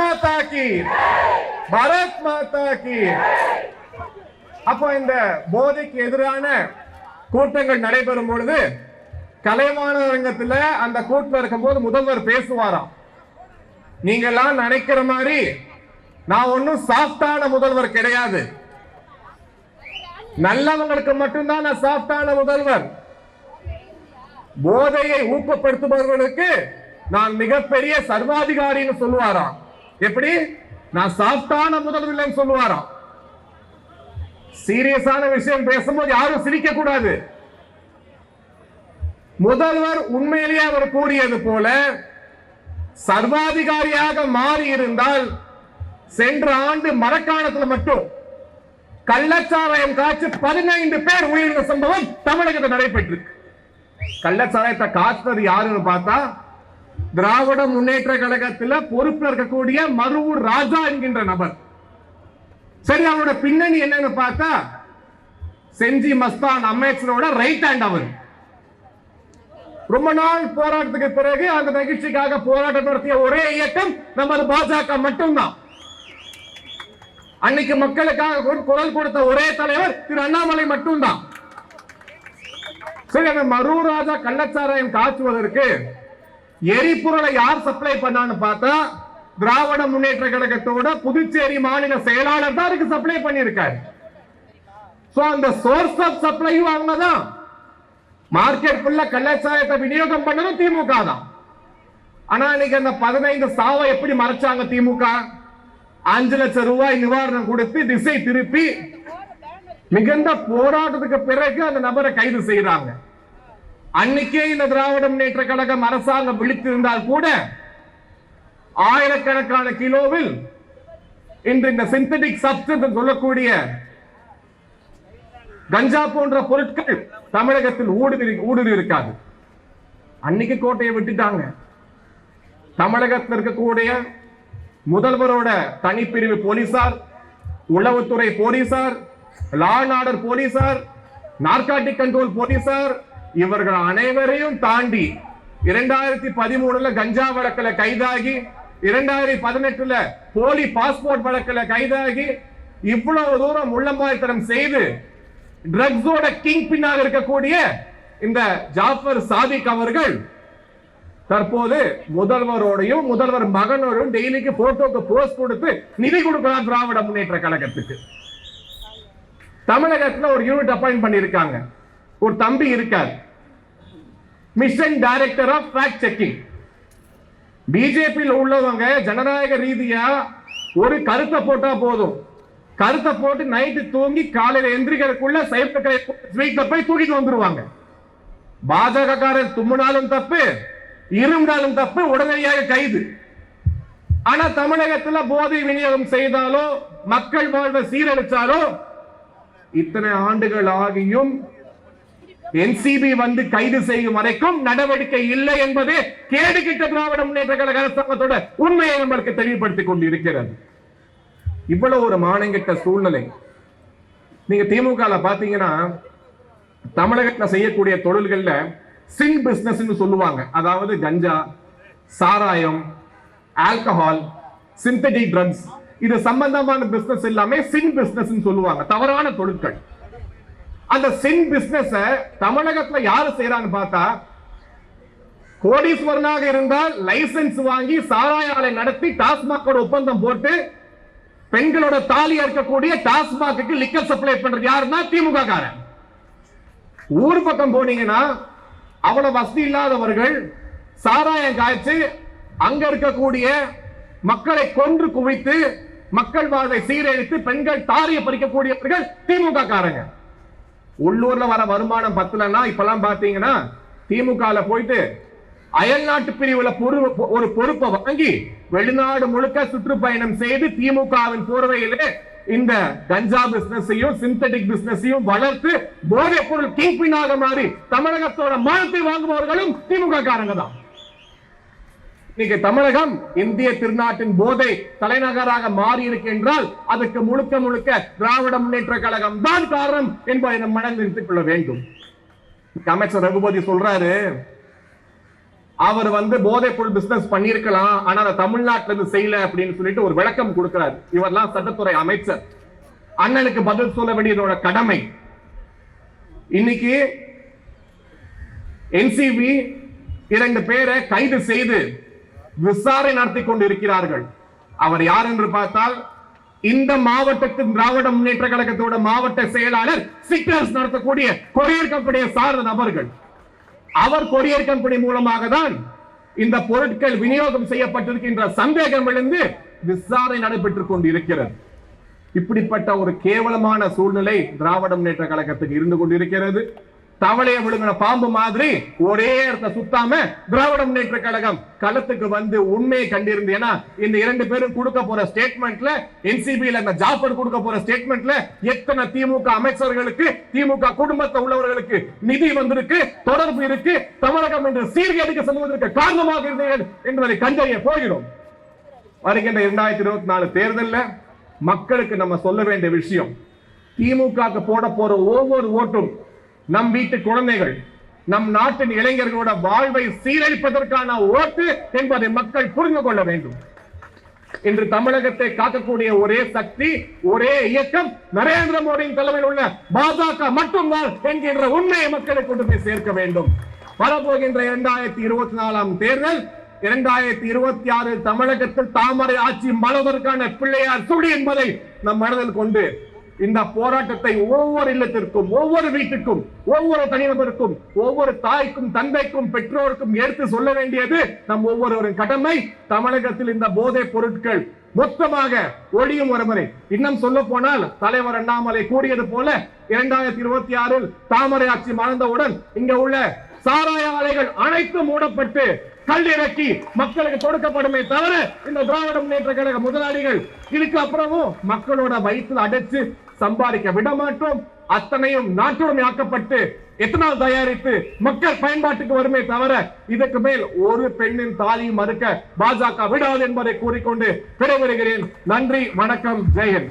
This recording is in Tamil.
மாதா கி பாரத் மாதா கி அப்போ இந்த போதைக்கு எதிரான கூட்டங்கள் நடைபெறும் பொழுது கலைவாண அரங்கத்துல அந்த இருக்கும் இருக்கும்போது முதல்வர் பேசுவாராம். நீங்கெல்லாம் நினைக்கிற மாதிரி நான் ஒன்னும் சாஃப்டான முதல்வர் கிடையாது. நல்லவங்களுக்கு மட்டும்தான் நான் சாஃப்டான முதல்வர். போதையை ஊக்கப்படுத்துபவர்களுக்கு நான் மிகப்பெரிய சர்வாதிகாரின்னு சொல்லுவாராம். எப்படி? நான் சாஃப்டான முதல்வர் சொல்லுவாராம். சீரியஸான விஷயம் பேசும்போது யாரும் சிரிக்க கூடாது முதல்வர் உண்மையிலேயே அவர் கூறியது போல சர்வாதிகாரியாக மாறி இருந்தால் சென்ற ஆண்டு மரக்காணத்தில் மட்டும் கள்ளச்சாராயம் காய்ச்சி பதினைந்து பேர் உயிரிழந்த சம்பவம் தமிழகத்தில் நடைபெற்றிருக்கு. கள்ளச்சாராயத்தை காய்ச்சது யாருன்னு பார்த்தா திராவிட முன்னேற்ற கழகத்தில் பொறுப்பில் இருக்கக்கூடிய மருவூர் ராஜா என்கின்ற நபர். சரி அவரோட பின்னணி என்னன்னு பார்த்தா செஞ்சி மஸ்தான் அமைச்சரோட ரைட் ஹேண்ட் அவர். ரொம்ப நாள் போராட்டத்துக்கு பிறகு அந்த நிகழ்ச்சிக்காக போராட்டம் நடத்திய ஒரே இயக்கம் நமது பாஜக மட்டும்தான். அன்னைக்கு மக்களுக்காக குரல் கொடுத்த ஒரே தலைவர் திரு அண்ணாமலை மட்டும்தான். சரி அந்த மரூர் ராஜா கள்ளச்சாராயம் காய்ச்சுவதற்கு எரிபொருளை யார் சப்ளை பண்ணான்னு பார்த்தா திராவிட முன்னேற்ற கழகத்தோட புதுச்சேரி மாநில செயலாளர் தான் அதுக்கு சப்ளை பண்ணியிருக்காரு. சோ அந்த சோர்ஸ் ஆஃப் சப்ளையும் அவங்க தான். மார்க்கெட் ஃபுல்ல கள்ளச்சாயத்தை விநியோகம் பண்ணதும் திமுக தான். ஆனா இன்னைக்கு அந்த பதினைந்து சாவை எப்படி மறைச்சாங்க திமுக? அஞ்சு லட்சம் ரூபாய் நிவாரணம் கொடுத்து திசை திருப்பி மிகுந்த போராட்டத்துக்கு பிறகு அந்த நபரை கைது செய்யறாங்க அன்னைக்கே இந்த திராவிட முன்னேற்ற கழகம் அரசாங்கம் விழித்திருந்தால் கூட ஆயிரக்கணக்கான கிலோவில் இன்று இந்த சிந்தடிக் சப்ஸ்டன்ஸ் சொல்லக்கூடிய கஞ்சா போன்ற பொருட்கள் தமிழகத்தில் ஊடுருவி ஊடுருவி இருக்காது அன்னைக்கு கோட்டையை விட்டுட்டாங்க. தமிழகத்தில் இருக்கக்கூடிய முதல்வரோட தனிப்பிரிவு போலீசார் உளவுத்துறை போலீசார் லா அண்ட் ஆர்டர் போலீசார் நார்காட்டிக் கண்ட்ரோல் போலீசார் இவர்கள் அனைவரையும் தாண்டி இரண்டாயிரத்தி பதிமூணுல கஞ்சா வழக்கில் கைதாகி இரண்டாயிரத்தி பதினெட்டுல போலி பாஸ்போர்ட் வழக்கில் கைதாகி இவ்வளவு தூரம் உள்ளம்பாய்த்தனம் செய்து ட்ரக்ஸோட கிங் பின்னாக இருக்கக்கூடிய இந்த ஜாஃபர் சாதிக் அவர்கள் தற்போது முதல்வரோடையும் முதல்வர் மகனோடும் டெய்லிக்கு போட்டோக்கு போஸ்ட் கொடுத்து நிதி கொடுக்கலாம் திராவிட முன்னேற்ற கழகத்துக்கு. தமிழகத்துல ஒரு யூனிட் அப்பாயிண்ட் பண்ணியிருக்காங்க. ஒரு தம்பி இருக்கார். Mission director of fact checking பிஜேபியில் உள்ளவங்க ஜனநாயக ரீதியா ஒரு கருத்தை போட்டா போதும். கருத்தை போட்டு நைட்டு தூங்கி காலையில எந்திரிக்கிறதுக்குள்ள சைப்டர் ஸ்வீட்ல போய் தூக்கிட்டு வந்துருவாங்க. பாஜக காரர் தும்முனாலும் தப்பு இருந்தாலும் தப்பு உடனடியாக கைது. ஆனா தமிழகத்துல போதை விநியோகம் செய்தாலோ மக்கள் வாழ்வை சீரழிச்சாலோ இத்தனை ஆண்டுகள் ஆகியும் என்சிபி வந்து கைது செய்யும் வரைக்கும் நடவடிக்கை இல்லை என்பது கேடுகிட்ட திராவிட முன்னேற்ற கழக அரசாங்கத்தோட உண்மையை நம்மளுக்கு தெளிவுபடுத்திக் கொண்டிருக்கிறது. இவ்வளவு ஒரு மானங்கிட்ட சூழ்நிலை. நீங்க திமுக பாத்தீங்கன்னா தமிழகத்துல செய்யக்கூடிய தொழில்கள்ல சின் பிசினஸ் சொல்லுவாங்க. அதாவது கஞ்சா சாராயம் ஆல்கஹால் சிந்தடிக் ட்ரக்ஸ் இது சம்பந்தமான பிசினஸ் எல்லாமே சின் பிசினஸ் சொல்லுவாங்க. தவறான தொழிற்கள் அந்த சின் பிசினஸ் தமிழகத்துல யாரு செய்யறான்னு பார்த்தா கோடீஸ்வரனாக இருந்தால் லைசன்ஸ் வாங்கி சாராய ஆலை நடத்தி டாஸ்மாகோட ஒப்பந்தம் போட்டு பெண்களோட தாலி அறுக்கக்கூடிய டாஸ்மாக்கு லிக்கர் சப்ளை பண்றது யாருன்னா திமுக காரன் ஊர் பக்கம் போனீங்கன்னா அவ்வளவு வசதி இல்லாதவர்கள் சாராயம் காய்ச்சி அங்க இருக்கக்கூடிய மக்களை கொன்று குவித்து மக்கள் வாழ்வை சீரழித்து பெண்கள் தாரியை பறிக்கக்கூடியவர்கள் திமுக காரங்க உள்ளூர்ல வர வருமானம் பத்தலன்னா இப்பெல்லாம் பாத்தீங்கன்னா திமுக போயிட்டு அயல்நாட்டு பிரிவுல ஒரு பொறுப்பை வாங்கி வெளிநாடு முழுக்க சுற்றுப்பயணம் செய்து திமுகவின் போர்வையிலே இந்த கஞ்சா பிசினஸையும் சிந்தடிக் பிசினஸையும் வளர்த்து போதைப் பொருள் கிங்பின்னாக மாறி தமிழகத்தோட மானத்தை வாங்குபவர்களும் திமுக காரங்க தான். இன்னைக்கு தமிழகம் இந்திய திருநாட்டின் போதை தலைநகராக மாறி இருக்கின்றால் அதுக்கு முழுக்க முழுக்க திராவிட முன்னேற்ற கழகம் தான் காரணம் என்பதை நம் மனதில் நிறுத்திக் கொள்ள வேண்டும். அமைச்சர் ரகுபதி சொல்றாரு அவர் வந்து போதை பொருள் பிசினஸ் பண்ணிருக்கலாம் ஆனா அதை தமிழ்நாட்டுல இருந்து செய்யல அப்படின்னு சொல்லிட்டு ஒரு விளக்கம் கொடுக்கிறார். இவரெல்லாம் சட்டத்துறை அமைச்சர். அண்ணனுக்கு பதில் சொல்ல வேண்டியதோட கடமை. இன்னைக்கு என்சிபி இரண்டு பேரை கைது செய்து விசாரணை நடத்தி கொண்டிருக்கிறார்கள். அவர் யார் என்று பார்த்தால் இந்த மாவட்டத்தின் திராவிட முன்னேற்ற கழகத்தோட மாவட்ட செயலாளர் சிக்னல்ஸ் நடத்தக்கூடிய கொரியர் கம்பெனியை சார்ந்த நபர்கள். அவர் கொரியர் கம்பெனி மூலமாக தான் இந்த பொருட்கள் விநியோகம் செய்யப்பட்டிருக்கின்ற சந்தேகம் எழுந்து விசாரணை நடைபெற்றுக் கொண்டிருக்கிறது. இப்படிப்பட்ட ஒரு கேவலமான சூழ்நிலை திராவிட முன்னேற்ற கழகத்துக்கு இருந்து கொண்டிருக்கிறது. தவளைய விழுங்கின பாம்பு மாதிரி ஒரே இடத்த சுத்தாம திராவிட முன்னேற்ற கழகம் களத்துக்கு வந்து உண்மையை கண்டிருந்து. ஏன்னா இந்த இரண்டு பேரும் கொடுக்க போற ஸ்டேட்மெண்ட்ல என்சிபில இந்த ஜாஃபர் கொடுக்க போற ஸ்டேட்மெண்ட்ல எத்தனை திமுக அமைச்சர்களுக்கு திமுக குடும்பத்தை உள்ளவர்களுக்கு நிதி வந்திருக்கு தொடர்பு இருக்கு தமிழகம் என்று சீர்கேடுக்கு செல்வதற்கு காரணமாக இருந்தீர்கள் என்பதை கண்டறிய போகிறோம். வருகின்ற இரண்டாயிரத்தி இருபத்தி நாலு தேர்தல்ல மக்களுக்கு நம்ம சொல்ல வேண்டிய விஷயம் திமுக போட போற ஒவ்வொரு ஓட்டும் நம் வீட்டு குழந்தைகள் நம் நாட்டின் இளைஞர்களோட வாழ்வை சீரழிப்பதற்கான ஓட்டு என்பதை மக்கள் புரிந்து கொள்ள வேண்டும். இன்று தமிழகத்தை காக்கக்கூடிய ஒரே சக்தி ஒரே இயக்கம் நரேந்திர மோடியின் தலைமையில் உள்ள பாஜக மட்டும்தான் என்கின்ற உண்மையை மக்களை கொண்டு போய் சேர்க்க வேண்டும். வரப்போகின்ற இரண்டாயிரத்தி இருபத்தி நாலாம் தேர்தல் இரண்டாயிரத்தி இருபத்தி ஆறு தமிழகத்தில் தாமரை ஆட்சி மலர்வதற்கான பிள்ளையார் சுடி என்பதை நம் மனதில் கொண்டு இந்த போராட்டத்தை ஒவ்வொரு இல்லத்திற்கும் ஒவ்வொரு வீட்டுக்கும் ஒவ்வொரு தனிநபருக்கும் ஒவ்வொரு தாய்க்கும் தந்தைக்கும் பெற்றோருக்கும் எடுத்து சொல்ல வேண்டியது நம் ஒவ்வொருவரின் கடமை. தமிழகத்தில் இந்த போதைப் பொருட்கள் மொத்தமாக ஒழியும் ஒருமுறை. இன்னும் சொல்ல போனால் தலைவர் அண்ணாமலை கூறியது போல இரண்டாயிரத்தி இருபத்தி ஆறில் தாமரை ஆட்சி மறந்தவுடன் இங்க உள்ள சாராய ஆலைகள் அனைத்தும் மூடப்பட்டு கல்லிறக்கி மக்களுக்கு கொடுக்கப்படுமே தவிர இந்த திராவிட முன்னேற்ற கழக முதலாளிகள் இதுக்கு அப்புறமும் மக்களோட வயிற்றுல அடைச்சு சம்பாதிக்க விட மாட்டோம் அத்தனையும் நாட்டுடன் ஆக்கப்பட்டு எத்தனால் தயாரித்து மக்கள் பயன்பாட்டுக்கு வருமே தவிர இதற்கு மேல் ஒரு பெண்ணின் தாலியும் மறுக்க பாஜக விடாது என்பதை கூறிக்கொண்டு விடைபெறுகிறேன். நன்றி வணக்கம் ஜெயன்